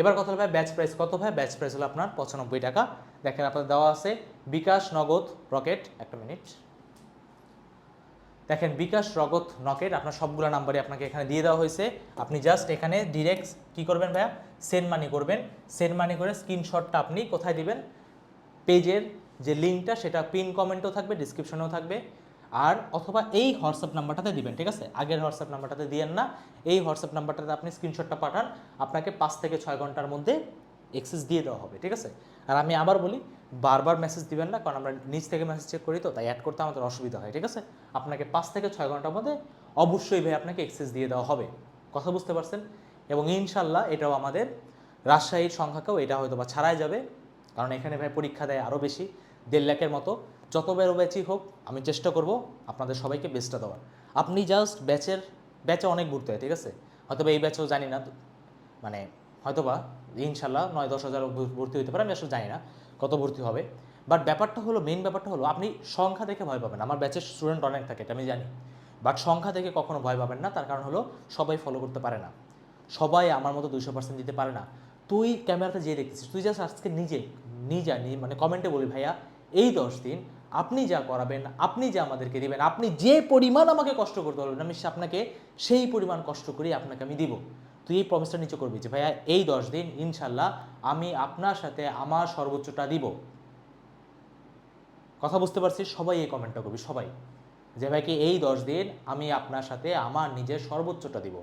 এবার কথা হলো ভাই ব্যাচ প্রাইস কত ভাই? ব্যাচ প্রাইস হলো আপনার পঁচানব্বই টাকা। দেখেন আপনার দেওয়া আছে, বিকাশ নগদ রকেট, একটা মিনিট দেখেন বিকাশ রগত নকেট, আপনার সবগুলো নাম্বারই আপনাকে এখানে দিয়ে দেওয়া হয়েছে। আপনি জাস্ট এখানে ডিরেক্ট কি করবেন ভাইয়া? সেন্ড মানি করবেন। সেন্ড মানি করে স্ক্রিনশটটা আপনি কোথায় দিবেন? পেজের যে লিঙ্কটা, সেটা পিন কমেন্টও থাকবে ডিসক্রিপশনেও থাকবে, আর অথবা এই হোয়াটসঅ্যাপ নাম্বারটাতে দিবেন, ঠিক আছে? আগের হোয়াটসঅ্যাপ নাম্বারটাতে দিয়েন না, এই হোয়াটসঅ্যাপ নাম্বারটাতে আপনি স্ক্রিনশটটা পাঠান, আপনাকে পাঁচ থেকে ছয় ঘণ্টার মধ্যে এক্সেস দিয়ে দেওয়া হবে, ঠিক আছে? আর আমি আবার বলি, বারবার মেসেজ দিবেন না, কারণ আমরা নিচ থেকে মেসেজ চেক করি তো, তাই অ্যাড করতে আমাদের অসুবিধা হয়, ঠিক আছে? আপনাকে পাঁচ থেকে ছয় ঘণ্টার মধ্যে অবশ্যই ভাই আপনাকে এক্সেস দিয়ে দেওয়া হবে, কথা বুঝতে পারছেন? এবং ইনশাল্লাহ এটাও আমাদের রাজশাহীর সংখ্যাকেও এটা হয়তো বা ছাড়াই যাবে। কারণ এখানে ভাই পরীক্ষা দেয় আরও বেশি, দেড় লাখের মতো। যত বেরো ব্যাচই হোক, আমি চেষ্টা করব আপনাদের সবাইকে বেস্টটা দেওয়ার। আপনি জাস্ট ব্যাচের ব্যাচে অনেক ঘুরতে হয়, ঠিক আছে? হয়তো এই ব্যাচেও জানি না মানে হয়তোবা ইনশাল্লাহ নয়, দশ হাজার ভর্তি হতে পারে, আমি আসলে জানি না কত ভর্তি হবে। বাট ব্যাপারটা হলো মেইন ব্যাপারটা হলো, আপনি সংখ্যা দেখে ভয় পাবেন আমার ব্যাচের স্টুডেন্ট অনেক থাকে, এটা আমি জানি। বাট সংখ্যা দেখে কখনো ভয় পাবেন না, তার কারণ হলো, সবাই ফলো করতে পারে না। সবাই আমার মতো দুশো পার্সেন্ট দিতে পারে না। তুই ক্যামেরাতে যে দেখতেছিস, তুই জাস্ট আজকে নিজে নিজে নি- মানে কমেন্টে বলি, ভাইয়া, এই দশ দিন আপনি যা করাবেন, আপনি যা আমাদেরকে দিবেন, আপনি যে পরিমাণ আমাকে কষ্ট করতে পারবেন, আমি আপনাকে সেই পরিমাণ কষ্ট করেই আপনাকে আমি দিব। তুই এই প্রমিসটা নিচে করবি যে, ভাইয়া, এই দশ দিন ইনশাল্লাহ আমি আপনার সাথে আমার সর্বোচ্চটা দিব। কথা বুঝতে পারছি? সবাই এই কমেন্টটা করবি, সবাই। যে ভাইকে এই দশ দিন আমি আপনার সাথে আমার নিজের সর্বোচ্চটা দিব?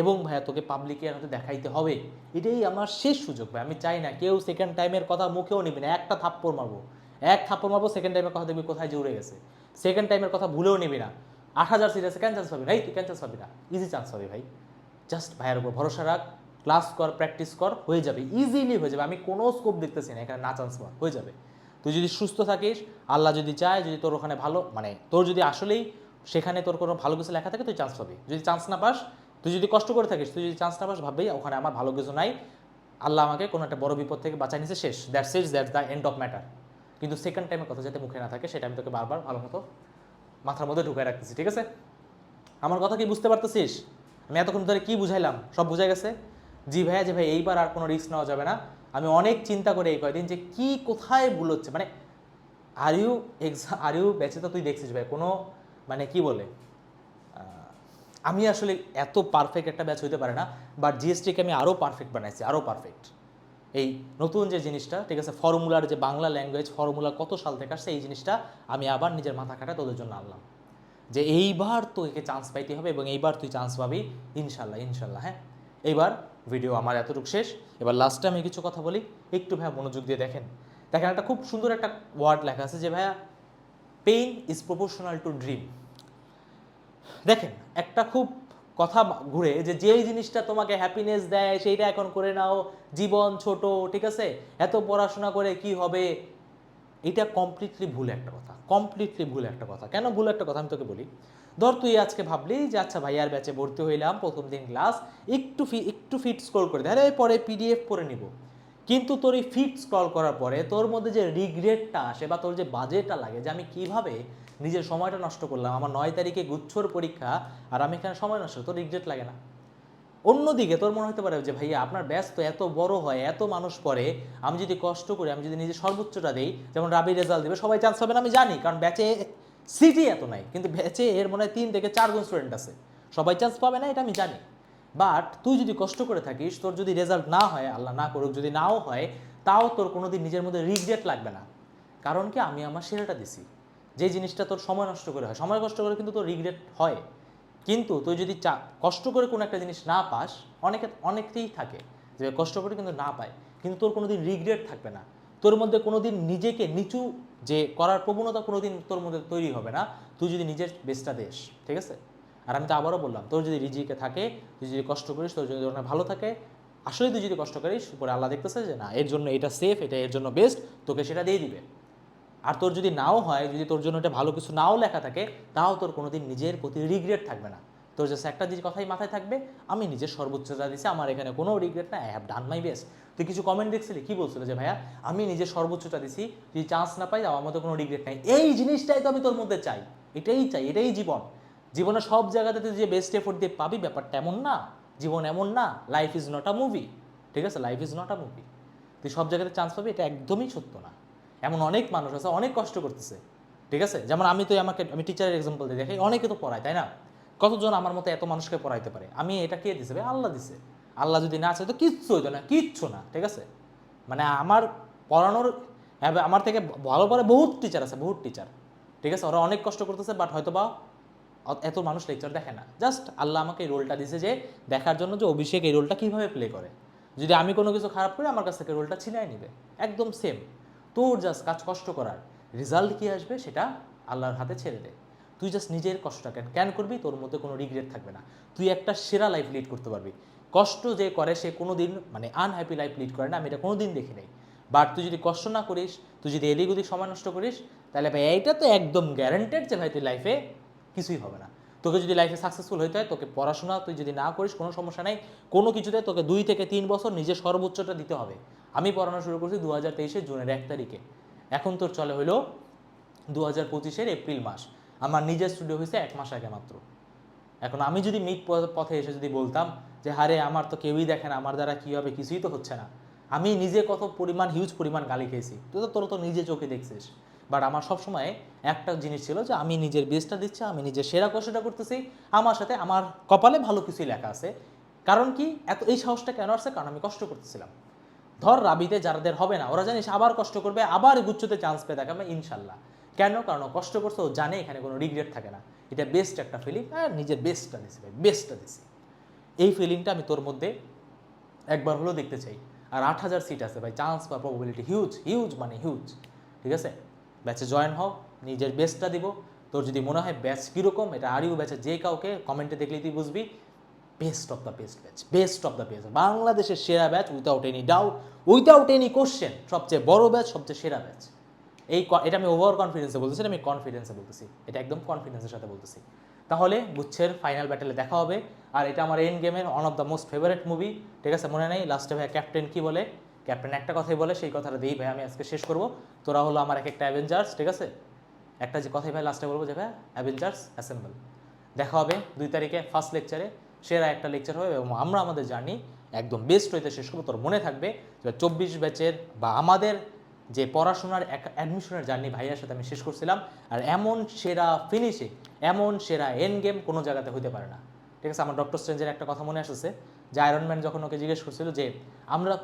এবং ভাইয়া তোকে পাবলিকের হাতে দেখাইতে হবে। এটাই আমার শেষ সুযোগ ভাই। আমি চাই না কেউ সেকেন্ড টাইমের কথা মুখেও নিবি না। একটা থাপ্পড় মারবো। এক থাপ্পড় মারবো সেকেন্ড টাইমের কথা দেখবি কোথায় উড়ে গেছে। সেকেন্ড টাইমের কথা ভুলেও নিবি না। আট হাজার সিট আছে কেন চান্স পাবি। ভাই, তুই কেন চান্স পাবি না। ইজি চান্স পাবি ভাই। জাস্ট ভাইয়ের উপর ভরসা রাখ। ক্লাস কর প্র্যাকটিস কর, হয়ে যাবে। ইজিলি হয়ে যাবে। আমি কোনো স্কোপ দেখতেছি না। এখানে না চান্স পাওয়ার। হয়ে যাবে। তুই যদি সুস্থ থাকিস, আল্লাহ যদি চায়, যদি তোর ওখানে ভালো মানে তোর যদি আসলেই সেখানে তোর কোনো ভালো কিছু লেখা থাকে, তুই চান্স পাবি। যদি চান্স না পাস তুই যদি কষ্ট করে থাকিস, তুই যদি চান্স না পাস, ভাববি, ওখানে আমার ভালো কিছু নাই। আল্লাহ আমাকে কোনো একটা বড় বিপদ থেকে বাঁচাই নিছে, শেষ। That's is that's the end of matter কিন্তু সেকেন্ড টাইমের কথা যাতে মুখে না থাকে, সেটা আমি তোকে বারবার ভালো মতো মাথার মধ্যে ঢুকায় রাখতেছি, ঠিক আছে? আমার কথা কি বুঝতে পারতেছিস? আমি এতক্ষণ ধরে কি বুঝাইলাম? সব বুঝা গেছে? জি ভাইয়া যে ভাই এইবার আর কোনো রিস্ক নেওয়া যাবে না। আমি অনেক চিন্তা করে এই কয়দিন যে কি কোথায় ভুল হচ্ছে। মানে আর ইউ এক্সা আর ইউ ব্যাচে তো তুই দেখছিস ভাই, কোনো মানে কি বলে? আমি আসলে এত পারফেক্ট একটা ব্যাচ হইতে পারে না বাট জিএসটিকে আমি আরও পারফেক্ট বানাইছি আরও পারফেক্ট এই নতুন যে জিনিসটা, ঠিক আছে ফর্মুলার যে বাংলা ল্যাঙ্গুয়েজ ফর্মুলা কত সাল থেকে আসছে, এই জিনিসটা আমি আবার নিজের মাথা খাটা তোদের জন্য আনলাম। যে এইবার তোকে চান্স পাইতে হবে এবং এইবার তুই চান্স পাবি, ইনশাল্লাহ ইনশাল্লাহ হ্যাঁ? এইবার ভিডিও আমার এতটুকু শেষ। এবার লাস্টে আমি কিছু কথা বলি, একটু ভাইয়া মনোযোগ দিয়ে দেখেন। দেখেন, একটা খুব সুন্দর একটা ওয়ার্ড লেখা আছে যে ভাইয়া pain is proportional to dream দেখেন, একটা খুব কথা ঘুরে যে যেই জিনিসটা তোমাকে হ্যাপিনেস দেয় সেইটা এখন করে নাও, জীবন ছোট, ঠিক আছে? এত পড়াশোনা করে কি হবে? এটা কমপ্লিটলি ভুল একটা কথা কমপ্লিটলি ভুল একটা কথা। কেন ভুল একটা কথা আমি তোকে বলি? ধর তুই আজকে ভাবলি যে আচ্ছা ভাইয়ার ব্যাচে ভর্তি হইলাম, প্রথম দিন ক্লাস একটু ফি একটু ফিট স্ক্রল করে দেয় আরে, পরে পিডিএফ পরে নিব। কিন্তু তোর এই ফিট স্ক্রল করার পরে তোর মধ্যে যে রিগ্রেটটা আসে বা তোর যে বাজেটটা লাগে যে আমি কীভাবে নিজের সময়টা নষ্ট করলাম, আমার নয় তারিখে গুচ্ছর পরীক্ষা আর আমি এখানে সময় নষ্ট, তোর রিগ্রেট লাগে না। অন্যদিকে তোর মনে হতে পারে যে ভাইয়া আপনার ব্যস্ত এত বড় হয়, এত মানুষ পড়ে, আমি যদি কষ্ট করি, আমি যদি নিজের সর্বোচ্চটা দিই, যেমন রাবি রেজাল্ট দেবে, সবাই চান্স পাবে না, আমি জানি, কারণ ব্যাচে সিটি এত নাই, কিন্তু ব্যাচে এর মনে হয় তিন থেকে চারজন স্টুডেন্ট আছে, সবাই চান্স পাবে না, এটা আমি জানি। বাট তুই যদি কষ্ট করে থাকিস, তোর যদি রেজাল্ট না হয়, আল্লাহ না করুক, যদি নাও হয়, তাও তোর কোনোদিন নিজের মধ্যে রিগ্রেট লাগবে না। কারণ কি, আমি আমার সেরাটা দিছি। যে জিনিসটা তোর সময় নষ্ট করে হয়, সময় কষ্ট করে কিন্তু তোর রিগ্রেট হয়। কিন্তু তুই যদি চা, কষ্ট করে কোনো একটা জিনিস না পাস, অনেকে, অনেকেই থাকে যে কষ্ট করে কিন্তু না পায়, কিন্তু তোর কোনোদিন রিগ্রেট থাকবে না। তোর মধ্যে কোনোদিন নিজেকে নিচু যে করার প্রবণতা কোনোদিন তোর মধ্যে তৈরি হবে না। তুই যদি নিজের বেস্টটা দেশ ঠিক আছে? আর আমি তো আবারও বললাম, তোর যদি রিজিকে থাকে, তুই যদি কষ্ট করিস, তোর যদি ওখানে ভালো থাকে আসলে তুই যদি কষ্ট করিস, উপরে আল্লাহ দেখতেছে যে না, এর জন্য এটা সেফ এটা এর জন্য বেস্ট তোকে সেটা দিয়ে দিবে। আর তোর যদি নাও হয়, যদি তোর জন্য এটা ভালো কিছু নাও লেখা থাকে, তাও তোর কোনোদিন নিজের প্রতি রিগ্রেট থাকবে না। তোর জাস্ট একটা যে কথাই মাথায় থাকবে, আমি নিজের সর্বোচ্চটা দিছি আমার এখানে কোনো রিগ্রেট না I have done my best তুই কিছু কমেন্ট দেখছিলি? কি বলছিল যে, ভাইয়া, আমি নিজের সর্বোচ্চটা দিছি যদি চান্স না পাই আমার মতো কোনো রিগ্রেট নাই। এই জিনিসটাই তো আমি তোর মধ্যে চাই। এটাই চাই, এটাই জীবন। জীবনে সব জায়গাতে তুই যে বেস্ট এফোর্ট দিয়ে পাবি, ব্যাপারটা এমন না। জীবন এমন না life is not a movie ঠিক আছে? Life is not a movie তুই সব জায়গাতে চান্স পাবি, এটা একদমই সত্য না। এমন অনেক মানুষ আছে, অনেক কষ্ট করতেছে। ঠিক আছে? যেমন আমি তো আমাকে, আমি টিচারের এক্সাম্পল দিয়ে দেখি অনেকে তো পড়ায়, তাই না? কতজন আমার মতো এত মানুষকে পড়াইতে পারে? আমি এটা কে দিছে ভাই? আল্লাহ দিছে। আল্লাহ যদি না চায় তো কিচ্ছু হইতো না, কিচ্ছু না, ঠিক আছে? মানে আমার পড়ানোর এবার আমার থেকে ভালো পড়ে বহুত টিচার আছে, বহুত টিচার ঠিক আছে? ওরা অনেক কষ্ট করতেছে বাট হয়তো বা এত মানুষ লেকচার দেখে না। জাস্ট আল্লাহ আমাকে এই রোলটা দিছে যে, দেখার জন্য যে অভিষেক এই রোলটা কীভাবে প্লে করে। যদি আমি কোনো কিছু খারাপ করি, আমার কাছ থেকে রোলটা ছিনাই নিবে। একদম সেম তোর জাস্ট কাজ কষ্ট করার। রেজাল্ট কী আসবে সেটা আল্লাহর হাতে ছেড়ে দে। তুই জাস্ট নিজের কষ্টটা কেন ক্যান করবি, তোর মধ্যে কোনো রিগ্রেট থাকবে না। তুই একটা সেরা লাইফ লিড করতে পারবি। কষ্ট যে করে সে কোনো দিন মানে আনহ্যাপি লাইফ লিড করে না, আমি এটা কোনো দিন দেখি নাই। বাট তুই যদি কষ্ট না করিস, তুই যদি এদিক ওদিক সময় নষ্ট করিস, তাহলে ভাই এইটা তো একদম গ্যারান্টেড যে ভাই তুই লাইফে কিছুই হবে না। তোকে যদি লাইফে সাকসেসফুল হইতে হয়, তোকে পড়াশোনা তুই যদি না করিস, কোনো সমস্যা নেই। কোনো কিছুতে তোকে দুই থেকে তিন বছর নিজের সর্বোচ্চটা দিতে হবে। আমি পড়ানো শুরু করছি দু হাজার তেইশে জুনের এক তারিখে। এখন তোর চলে হলো দু হাজার পঁচিশের এপ্রিল মাস। আমার নিজের স্টুডিও হয়েছে এক মাস আগে মাত্র। এখন আমি যদি মিট পথে এসে যদি বলতাম যে, হারে, আমার তো কেউই দেখে না, আমার দ্বারা কী হবে, কিছুই তো হচ্ছে না। আমি নিজে কত পরিমাণ হিউজ পরিমাণ গালি খেয়েছি। তুই তো তোর তো নিজে চোখে দেখছিস। বাট আমার সবসময় একটা জিনিস ছিল যে আমি নিজের বেস্টটা দিচ্ছি, আমি নিজের সেরা কষ্টটা করতেছি। আমার সাথে আমার কপালে ভালো কিছুই লেখা আছে। কারণ কি? এত, এই সাহসটা কেন আসছে? কারণ আমি কষ্ট করতেছিলাম। ধর রাবিতে যারাদের হবে না, ওরা জানিস আবার কষ্ট করবে, আবার গুচ্ছতে চান্স পেয়ে দেখাবে, ইনশাল্লাহ। কেন? কারণ কষ্ট করছে, ও জানে এখানে কোনো রিগ্রেট থাকে না। এটা বেস্ট একটা ফিলিং আর নিজের বেস্টটা দিছি ভাই বেস্টটা দিছি। এই ফিলিংটা আমি তোর মধ্যে একবার হলেও দেখতে চাই। আর আট হাজার সিট আছে ভাই চান্স বা প্রবাবিলিটি হিউজ হিউজ মানে হিউজ ঠিক আছে? ব্যাচে জয়েন হও নিজের বেস্টটা দিব। তোর যদি মনে হয় ব্যাচ কীরকম এটা আরিও ব্যাচে যে কাউকে কমেন্টে দেখলেই তুই বুঝবি best of the best batch best of the best বাংলাদেশের সেরা batch without any doubt without any question সবচেয়ে বড় ব্যাচ সবচেয়ে সেরা ব্যাচ এই এটা আমি ওভার কনফিডেন্সে বলতেছি না, আমি কনফিডেন্সে বলতেছি। এটা একদম কনফিডেন্সের সাথে বলতেছি। তাহলে গুচ্ছের ফাইনাল ব্যাটেলে দেখা হবে। আর এটা আমার এন গেমের one of the most favourite movie ঠিক আছে মনে নেই? লাস্টে ভাই ক্যাপ্টেন কী বলে? ক্যাপ্টেন একটা কথাই বলে, সেই কথাটা দিয়েই ভাই আমি আজকে শেষ করব। তোরা হলো আমার এক একটা অ্যাভেঞ্জার্স ঠিক আছে? একটা যে কথাই ভাই লাস্টে বলব যে ভাই অ্যাভেঞ্জার্স অ্যাসেম্বল দেখা হবে দুই তারিখে ফার্স্ট লেকচারে সেরা একটা লেকচার হবে এবং আমরা আমাদের জার্নি একদম বেস্ট হইতে শেষ করব। তোর মনে থাকবে যে চব্বিশ ব্যাচের বা আমাদের যে পড়াশোনার অ্যাডমিশনের জার্নি ভাইয়ার সাথে আমি শেষ করছিলাম, আর এমন সেরা ফিনিশে এমন সেরা এন গেম কোনো জায়গাতে হতে পারে না। ঠিক আছে? আমার ডক্টর স্ট্রেঞ্জের একটা কথা মনে আসছে যে আয়রনম্যান যখন ওকে জিজ্ঞেস করছিল যে, আমরা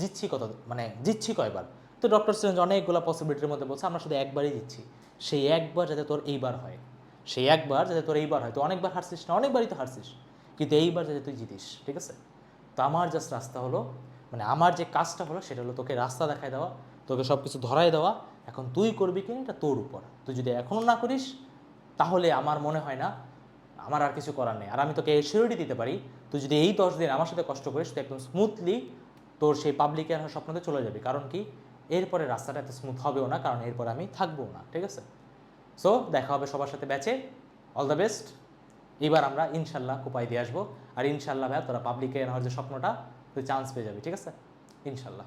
জিতছি কত মানে জিতছি কয়বার? তো ডক্টর স্ট্রেঞ্জ অনেকগুলো পসিবিলিটির মধ্যে বলছে, আমরা শুধু একবারই জিতছি। সেই একবার যাতে তোর এইবার হয়। সেই একবার যাতে তোর এইবার হয়। তো অনেকবার হারছিস না, অনেকবারই তো হারছিস। কিন্তু এইবার যাতে তুই জিতিস, ঠিক আছে? তো আমার জাস্ট রাস্তা হলো মানে আমার যে কাজটা হলো সেটা হলো তোকে রাস্তা দেখায় দেওয়া, তোকে সব কিছু ধরায় দেওয়া। এখন তুই করবি কিনা এটা তোর উপর। তুই যদি এখনও না করিস, তাহলে আমার মনে হয় না, আমার আর কিছু করার নেই। আর আমি তোকে এসিউরিটি দিতে পারি তুই যদি এই দশ দিন আমার সাথে কষ্ট করিস, তুই একদম স্মুথলি তোর সেই পাবলিকে আর স্বপ্নতে চলে যাবে। কারণ কি? এরপরে রাস্তাটা এত স্মুথ হবেও না, কারণ এরপরে আমি থাকব না, ঠিক আছে? সো দেখা হবে সবার সাথে ব্যাচে অল দ্য বেস্ট এবার আমরা ইনশাল্লাহ কোপাই দিয়ে আসব। আর ইনশাল্লাহ ভাইয়া তোরা পাবলিকে হওয়ার যে স্বপ্নটা তুই চান্স পেয়ে যাবি, ঠিক আছে? ইনশাল্লাহ।